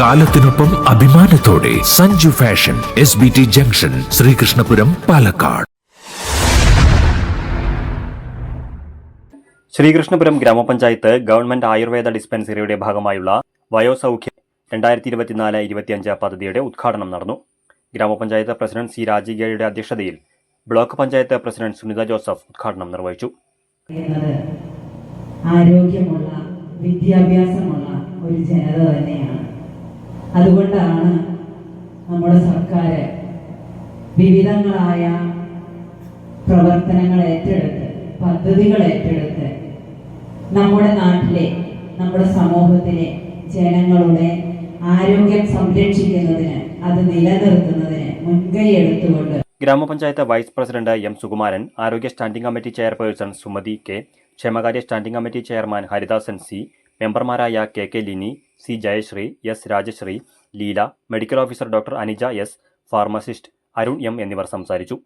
കാലത്തിനൊപ്പം അഭിമാനത്തോടെ Sanju fashion S B T junction Sreekrishnapuram Palakkad. Sreekrishnapuram ഗ്രാമപഞ്ചായത്ത് government Ayurveda ഡിസ്പെൻസറിയുടെ ഭാഗമായുള്ള വയോസൗഖ്യം രണ്ടായിരത്തി ഇരുപത്തിനാല് ഇരുപത്തിയഞ്ച് പദ്ധതിയുടെ ഉദ്ഘാടനം നടന്നു. ഗ്രാമപഞ്ചായത്ത് പ്രസിഡന്റ് സി രാജികയുടെ അധ്യക്ഷതയിൽ block panchayat president Sunitha Joseph ഉദ്ഘാടനം നിർവഹിച്ചു. ആരോഗ്യമുള്ള വിദ്യാഭ്യാസമുള്ള ഒരു ജനത തന്നെയാണ്. അതുകൊണ്ടാണ് നമ്മുടെ സർക്കാർ വിവിധങ്ങളായ പ്രവർത്തനങ്ങൾ ഏറ്റെടുത്ത് പദ്ധതികൾ ഏറ്റെടുത്ത് നമ്മുടെ നാട്ടിലെ നമ്മുടെ സമൂഹത്തിലെ ജനങ്ങളുടെ ആരോഗ്യം സംരക്ഷിക്കുന്നതിന് അത് നിലനിർത്തുന്നതിന് മുൻകൈ എടുത്തുകൊണ്ട് ഗ്രാമപഞ്ചായത്ത് വൈസ് പ്രസിഡന്റ് എം സുകുമാരൻ ആരോഗ്യ standing committee chairperson Sumathi K ക്ഷേമകാര്യ standing committee chairman Haridasan C മെമ്പർമാരായ K K Lini C Jayasree S Rajasree Leela medical officer doctor Anija S pharmacist Arun M എന്നിവർ സംസാരിച്ചു.